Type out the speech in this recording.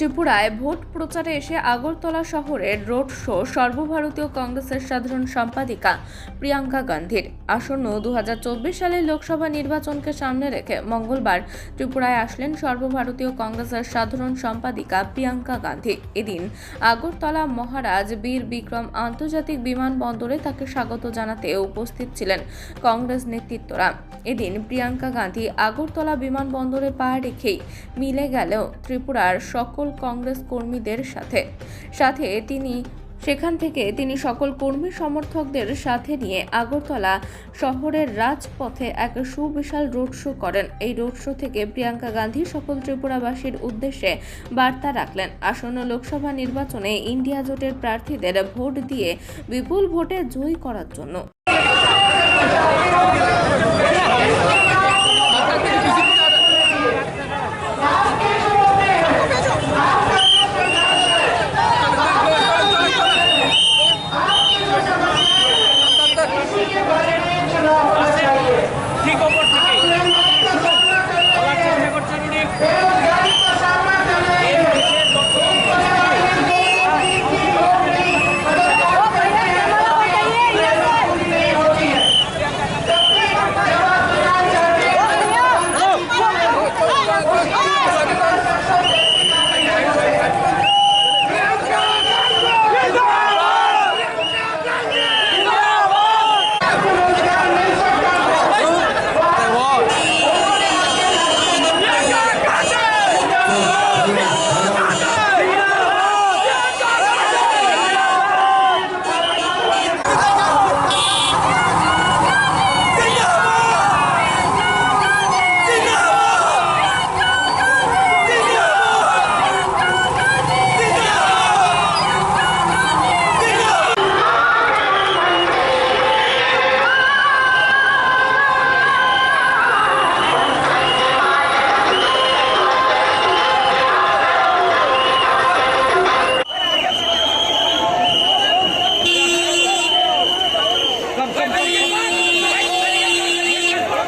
ত্রিপুরায় ভোট প্রচারে এসে আগরতলা শহরের রোড শো সর্বভারতীয় কংগ্রেসের সাধারণ সম্পাদিকা প্রিয়াঙ্কা গান্ধীর। আসন্ন দু সালের লোকসভা নির্বাচনকে সামনে রেখে মঙ্গলবার ত্রিপুরায় আসলেন সর্বভারতীয় কংগ্রেসের সাধারণ সম্পাদিকা প্রিয়াঙ্কা গান্ধী। এদিন আগরতলা মহারাজ বীর বিক্রম আন্তর্জাতিক বিমানবন্দরে তাকে স্বাগত জানাতে উপস্থিত ছিলেন কংগ্রেস নেতৃত্বরা। এদিন প্রিয়াঙ্কা গান্ধী আগরতলা বিমানবন্দরে পা রেখেই মিলে গেল ত্রিপুরার সকল কংগ্রেস কর্মীদের সাথে। সাথে তিনি, সেখান থেকে তিনি সকল কর্মী সমর্থকদের সাথে নিয়ে আগরতলা শহরের রাজপথে এক সুবিশাল রোড শো করেন। এই রোড শো থেকে প্রিয়াঙ্কা গান্ধী সকল ত্রিপুরাবাসীর উদ্দেশ্যে বার্তা রাখলেন। আসন্ন লোকসভা নির্বাচনে ইন্ডিয়া জোটের প্রার্থীদের ভোট দিয়ে বিপুল ভোটে জয়ী করার জন্য।